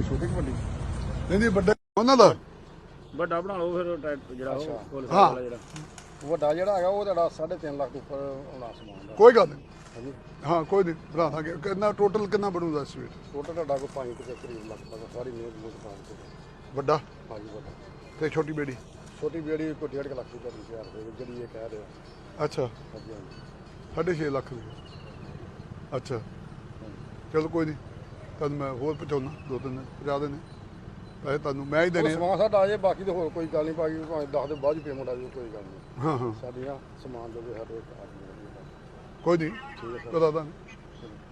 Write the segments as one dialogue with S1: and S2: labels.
S1: ਨਹੀਂ ਨਹੀਂ ਵੱਡੇ ਉਹਨਾਂ ਦਾ।
S2: ਵੱਡਾ ਬਣਾ ਲਓ ਫਿਰ ਟਰੈਕਟਰ ਜਿਹੜਾ ਉਹ ਫੁੱਲ
S1: ਹਾਂ।
S2: ਵਾਲਾ ਜਿਹੜਾ।
S3: ਵੱਡਾ ਜਿਹੜਾ ਹੈਗਾ ਉਹ ਤੁਹਾਡਾ 3.5 ਲੱਖ ਤੋਂ ਉੱਪਰ ਆਉਣਾ ਸਮਾਨ ਦਾ।
S1: ਕੋਈ ਗੱਲ ਨਹੀਂ।
S3: ਹਾਂਜੀ।
S1: ਹਾਂ ਕੋਈ ਨਹੀਂ ਬਣਾ ਦਾਂਗੇ। ਕਿੰਨਾ ਟੋਟਲ ਕਿੰਨਾ ਬਣੂਗਾ ਇਸ ਵੇਟ
S3: ਟੋਟਲ ਤੁਹਾਡਾ ਕੋਈ 5 ਕੁ ਦੇ ਕਰੀਬ ਲੱਖ ਤੱਕ ਸਾਰੀ ਮਿਹਨਤ ਮੁਹਨਤ ਪਾ ਕੇ
S1: ਵੱਡਾ?
S3: ਹਾਂਜੀ ਵੱਡਾ।
S1: ਤੇ ਛੋਟੀ ਬੇੜੀ?
S3: ਛੋਟੀ ਬੇੜੀ ਕੋਈ 1.5 ਲੱਖ ਦੀ ਤੁਹਾਡੀ ਤਿਆਰ ਹੋਏਗੀ ਜਿਹੜੀ ਇਹ ਕਹਿ ਰਿਹਾ।
S1: ਅੱਛਾ।
S3: ਹਾਂਜੀ ਹਾਂਜੀ।
S1: ਸਾਢੇ ਛੇ ਲੱਖ ਦੀ। ਅੱਛਾ। ਚਲੋ ਕੋਈ ਨਹੀਂ। ਤੁਹਾਨੂੰ ਮੈਂ ਹੋਰ ਪਹੁੰਚਾਉਣਾ ਦੋ ਤਿੰਨ ਦਿਨ ਪਹੁੰਚਾ ਦੇਣੇ ਪੈਸੇ ਤੁਹਾਨੂੰ ਮੈਂ ਹੀ ਦੇਣੇ ਆ।
S3: ਸਮਾਨ ਸਾਡਾ ਆ ਜੇ ਬਾਕੀ ਤੇ ਹੋਰ ਕੋਈ ਗੱਲ ਨਹੀਂ ਬਾਕੀ ਭਾਵੇਂ 10 ਦੇ ਬਾਅਦ ਹੀ ਪੇਮੈਂਟ ਆ ਜਾਵੇ ਕੋਈ ਗੱਲ ਨਹੀਂ।
S1: ਹਾਂ
S3: ਸਮਾਨ ਵੀ ਸਾਡੇ ਆਦਮੀ ਦਾ
S1: ਕੋਈ ਨਹੀਂ ਕਰਾ ਦਾਂਗੇ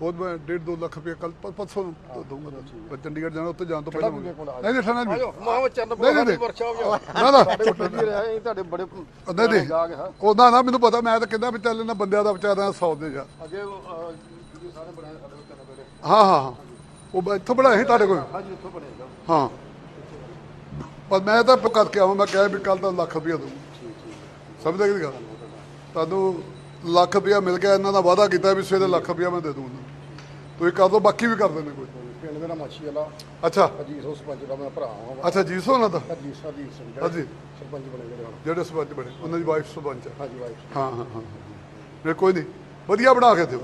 S1: ਹੋਰ ਮੈਂ 1.5 2 ਲੱਖ ਰੁਪਏ ਕੱਲ ਪਰਸੋਂ ਨੂੰ ਦਊਂਗਾ ਮੈਂ ਚੰਡੀਗੜ੍ਹ ਜਾਣਾ ਉੱਥੇ ਜਾਣ ਤੋਂ ਪਹਿਲਾਂ
S3: ਵੀ ਮੇਰੇ ਕੋਲ ਆ
S1: ਨਹੀਂ ਨਹੀਂ ਠਾਣਾ
S3: ਆਜੋ ਮਾਹ ਚੰਨ
S1: ਨਹੀਂ, ਨਹੀਂ,
S3: ਬੜਾ
S1: ਨਹੀਂ।
S3: ਵਰਕਸ਼ਾਪ ਜਾ
S1: ਨਾ ਨਾ।
S3: ਸਾਡੇ ਕੋਲ ਵੀ ਰਿਹਾ ਇਹ ਤੁਹਾਡੇ ਬੜੇ
S1: ਨਹੀਂ ਨਹੀਂ।
S3: ਜਾ ਕੇ ਹਾਂ।
S1: ਉਹਦਾ ਨਾ ਮੈਨੂੰ ਪਤਾ ਮੈਂ ਤਾਂ ਕਹਿੰਦਾ ਵੀ ਚੱਲ ਇਹਨਾਂ ਬੰਦਿਆਂ ਦਾ ਵਿਚਾਰਾ ਸੌ ਦੇ ਜਾ।
S3: ਅੱਗੇ ਉਹ, ਅਹ, ਜਿਹੜੇ ਸਾਰੇ ਬਣਾਏ ਸਾਡੇ ਕੋਲ ਤਿੰਨ ਬੜੇ
S1: ਹਾਂ ਹਾਂ ਹਾਂ। ਉਹ ਇੱਥੋਂ ਬਣਾਏ ਸੀ ਤੁਹਾਡੇ ਕੋਲ?
S3: ਹਾਂਜੀ ਉੱਥੋਂ ਬਣੇਗਾ
S1: ਹਾਂ। ਪਰ ਮੈਂ ਤਾਂ ਕਰਕੇ ਆਵਾਂ ਮੈਂ ਕਿਹਾ ਵੀ ਕੱਲ ਤਾਂ ਲੱਖ ਰੁਪਇਆ ਦਊਂ। ਸਮਝਦੇ ਕਿ ਗੱਲ? ਤੁਹਾਨੂੰ ਲੱਖ ਰੁਪਇਆ ਮਿਲ ਗਿਆ ਇਹਨਾਂ ਦਾ ਵਾਅਦਾ ਕੀਤਾ ਵੀ ਸਵੇਰੇ ਲੱਖ ਰੁਪਇਆ ਮੈਂ ਦੇ ਦੂੰਗਾ ਤੁਸੀਂ ਕਰ ਦੋ ਬਾਕੀ ਵੀ ਕਰ ਦੇਣੇ ਕੋਈ।
S3: ਪਿੰਡ ਮੇਰਾ ਮਾਛੀ ਵਾਲਾ।
S1: ਅੱਛਾ।
S3: ਅਜੀਤ ਹੋ ਸਰਪੰਚ ਦਾ ਮੈਂ ਭਰਾ ਹਾਂ।
S1: ਅੱਛਾ ਜੀ ਸੋਨਾ ਦਾ
S3: ਅਜੀਤ ਸਰਦੀਪ ਸਿੰਘ
S1: ਹਾਂਜੀ
S3: ਸਰਪੰਚ ਬਣੇ ਜਿਹੜੇ
S1: ਜਿਹੜੇ ਸਰਪੰਚ ਬਣੇ ਉਹਨਾਂ ਦੀ ਵਾਈਫ ਸਰਪੰਚ ਹੈ
S3: ਹਾਂਜੀ ਵਾਈਫ
S1: ਹਾਂ ਹਾਂ ਹਾਂ ਕੋਈ ਨਹੀਂ ਵਧੀਆ ਬਣਾ ਕੇ ਦਿਓ।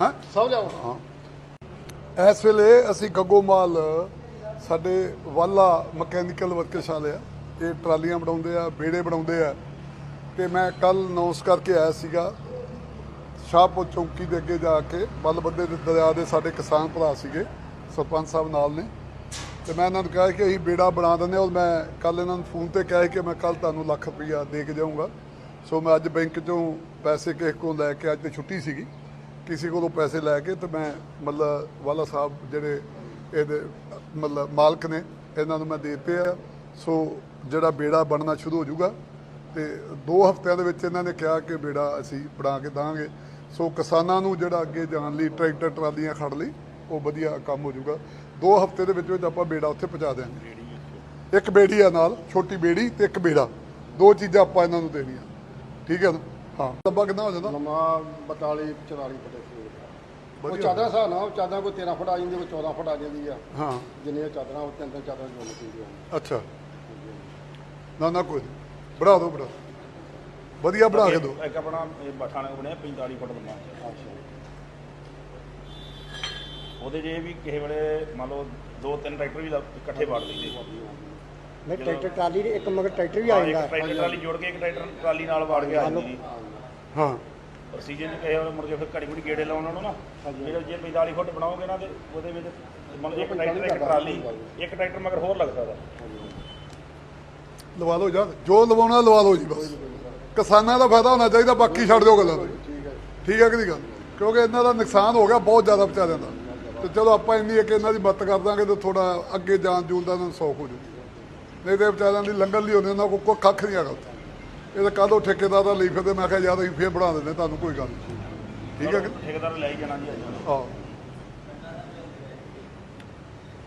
S1: ਹਾਂ।
S3: ਸਭ ਲਿਆਓ
S1: ਹਾਂ। ਇਸ ਵੇਲੇ ਅਸੀਂ ਗੱਗੋਮਾਲ ਸਾਡੇ ਵਾਲਾ ਮਕੈਨੀਕਲ ਵਰਕਸ਼ਾਪ ਆ। ਇਹ ਟਰਾਲੀਆਂ ਬਣਾਉਂਦੇ ਆ ਬੇੜੇ ਬਣਾਉਂਦੇ ਆ। ਤੇ ਮੈਂ ਕੱਲ ਅਨਾਉਂਸ ਕਰਕੇ ਆਇਆ ਸੀਗਾ, ਸ਼ਾਹਪੁਰ ਚੌਂਕੀ ਦੇ ਅੱਗੇ ਜਾ ਕੇ ਬੱਲ ਬੰਦੇ ਦੇ ਦਰਿਆ ਦੇ ਸਾਡੇ ਕਿਸਾਨ ਭਰਾ ਸੀਗੇ, ਸਰਪੰਚ ਸਾਹਿਬ ਨਾਲ ਨੇ। ਤੇ ਮੈਂ ਇਹਨਾਂ ਨੂੰ ਕਿਹਾ ਕਿ ਅਸੀਂ ਬੇੜਾ ਬਣਾ ਦਿੰਦੇ ਹਾਂ ਔਰ ਮੈਂ ਕੱਲ ਇਹਨਾਂ ਨੂੰ ਫੋਨ ਤੇ ਕਿਹਾ ਕਿ ਮੈਂ ਕੱਲ ਤੁਹਾਨੂੰ ਲੱਖ ਰੁਪਈਆ ਦੇ ਕੇ ਜਾਊਂਗਾ। ਸੋ ਮੈਂ ਅੱਜ ਬੈਂਕ ਚੋਂ ਪੈਸੇ ਕਿਸੇ ਕੋਲ ਲੈ ਕੇ ਅੱਜ ਤੇ ਛੁੱਟੀ ਸੀਗੀ। ਕਿਸੇ ਕੋਲੋਂ ਪੈਸੇ ਲੈ ਕੇ ਤੇ ਮੈਂ ਮਤਲਬ ਵਾਲਾ ਸਾਹਿਬ ਜਿਹੜੇ ਇਹਦੇ ਮਤਲਬ ਮਾਲਕ ਨੇ, ਇਹਨਾਂ ਨੂੰ ਮੈਂ ਦੇ ਦਿੱਤੇ ਆ। ਸੋ ਜਿਹੜਾ ਬੇੜਾ ਬਣਨਾ ਸ਼ੁਰੂ ਹੋ ਜਾਊਗਾ ਤੇ 2 ਹਫ਼ਤਿਆਂ ਦੇ ਵਿੱਚ ਇਹਨਾਂ ਨੇ ਕਿਹਾ ਕਿ ਬੇੜਾ ਅਸੀਂ ਬਣਾ ਕੇ ਦਾਂਗੇ। ਸੋ ਕਿਸਾਨਾਂ ਨੂੰ ਜਿਹੜਾ ਅੱਗੇ ਜਾਣ ਲਈ ਟਰੈਕਟਰ, ਟਰਾਲੀਆਂ ਖੜ ਲਈ, ਉਹ ਵਧੀਆ ਕੰਮ ਹੋ ਜਾਊਗਾ। 2 ਹਫ਼ਤੇ ਦੇ ਵਿੱਚ ਵਿੱਚ ਆਪਾਂ ਬੇੜਾ ਉੱਥੇ ਪਹੁੰਚਾ ਦਿਆਂਗੇ। ਇੱਕ ਬੇੜੀ ਆ ਨਾਲ, ਛੋਟੀ ਬੇੜੀ ਤੇ ਇੱਕ ਬੇੜਾ। ਦੋ ਚੀਜ਼ਾਂ ਆਪਾਂ ਇਹਨਾਂ ਨੂੰ ਦੇਣੀਆਂ। ਠੀਕ ਹੈ ਨਾ? ਹਾਂ। ਲੱਭਾ ਕਿੰਨਾ ਹੋ ਜਾਂਦਾ।
S3: ਨਵਾਂ 42 44 ਫੁੱਟ ਦੇ ਉਹ ਚਾਦਰਾਂ ਹਿਸਾਬ ਨਾਲ ਚਾਦਰਾਂ ਕੋਈ 13 ਫੁੱਟ ਆ ਜਾਂਦੀ ਕੋਈ 14 ਫੁੱਟ ਆ ਜਾਂਦੀ ਆ
S1: ਹਾਂ।
S3: ਜਿੰਨੀਆਂ ਚਾਦਰਾਂ ਉਹ ਤਿੰਨ ਤਿੰਨ ਚਾਦਰਾਂ ਜੋੜ ਪਈਆਂ
S1: ਅੱਛਾ। ਨਾ ਨਾ ਕੋਈ ਨਹੀਂ ਦਿਓ ਬਣਾ ਦਿਓ। ਵਧੀਆ ਬਣਾ ਕੇ ਦਿਓ
S2: ਇੱਕ ਆਪਣਾ ਇਹ ਬਾਠਾਣਾ ਬਣਿਆ 45 ਫੁੱਟ ਲੰਮਾ
S3: ਅੱਛਾ।
S2: ਉਹਦੇ ਜੇ ਵੀ ਕਿਸੇ ਵੇਲੇ ਮੰਨ ਲਓ ਦੋ ਤਿੰਨ ਟਰੈਕਟਰ ਵੀ ਲਾ- ਇਕੱਠੇ ਵਾੜ ਲਈਦੇ।
S4: ਨਹੀਂ ਟਰੈਕਟਰ ਟਰਾਲੀ ਦੇ ਇੱਕ ਮਗਰ ਟਰੈਕਟਰ ਵੀ ਆ
S2: ਹਾਂ, ਇੱਕ
S4: ਜਾਂਦਾ।
S2: ਟਰੈਕਟਰ ਟਰਾਲੀ ਜੋੜ ਕੇ ਇੱਕ ਟਰੈਕਟਰ ਟਰਾਲੀ ਨਾਲ ਵਾੜ ਕੇ ਆ ਜਾਂਦੀ ਜੀ।
S1: ਹਾਂ।
S2: ਪਰ ਸੀਜ਼ਨ ਚ ਵੇਲੇ ਮੁੜ ਕੇ ਫਿਰ ਘੜੀ ਮੁੜੀ ਗੇੜੇ ਲਾਉਣ ਨੂੰ ਨਾ ਜਿਹੜਾ ਜੇ 45 ਫੁੱਟ ਬਣਾਓਗੇ ਨਾ ਤੇ ਉਹਦੇ ਵਿੱਚ ਮੰਨ ਲਓ ਇੱਕ ਟਰੈਕਟਰ ਇੱਕ ਟਰਾਲੀ ਇੱਕ ਟਰੈਕਟ ਮਗਰ ਹੋਰ ਲੱਗ ਸਕਦਾ
S1: ਲਵਾ ਲਓ ਯਾਰ ਜੋ ਲਵਾਉਣਾ ਲਵਾ ਲਓ ਜੀ ਬਸ। ਕਿਸਾਨਾਂ ਦਾ ਫਾਇਦਾ ਹੋਣਾ ਚਾਹੀਦਾ ਬਾਕੀ ਛੱਡ ਦਿਓ ਗੱਲਾਂ
S3: ਠੀਕ ਹੈ
S1: ਠੀਕ ਹੈ ਕਿ ਨਹੀਂ ਗੱਲ? ਕਿਉਂਕਿ ਇਹਨਾਂ ਦਾ ਨੁਕਸਾਨ ਹੋ ਗਿਆ ਬਹੁਤ ਜ਼ਿਆਦਾ ਵਿਚਾਰਿਆਂ ਦਾ। ਤੇ ਚਲੋ ਆਪਾਂ ਇੰਨੀ ਇੱਕ ਇਹਨਾਂ ਦੀ ਮਦਦ ਕਰ ਦਾਂਗੇ ਤੇ ਥੋੜਾ ਅੱਗੇ ਜਾਣ ਜੂਨ ਦਾ ਇਹਨਾਂ ਨੂੰ ਸੌਖ ਹੋ ਜੂਗੀ ਨਹੀਂ ਤੇ ਵਿਚਾਰਿਆਂ ਦੀ ਲੰਗਰ ਲਈ ਹੁੰਦੇ ਉਹਨਾਂ ਕੋਲ ਕੋਈ ਕੱਖ ਨਹੀਂ ਹੈਗਾ ਉੱਥੇ। ਇਹ ਤਾਂ ਕਾਹਦੋਂ ਠੇਕੇਦਾਰ ਦਾ ਲਈ ਫਿਰਦੇ ਮੈਂ ਕਿਹਾ ਯਾਰ ਅਸੀਂ ਫੇਰ ਬਣਾ ਦਿੰਦੇ ਤੁਹਾਨੂੰ ਕੋਈ ਗੱਲ ਨਹੀਂ। ਠੀਕ ਹੈ ਕਿ
S2: ਠੇਕੇਦਾਰ ਲੈ ਹੀ ਜਾਣਾ ਜੀ ਅੱਜ
S1: ਹਾਂ।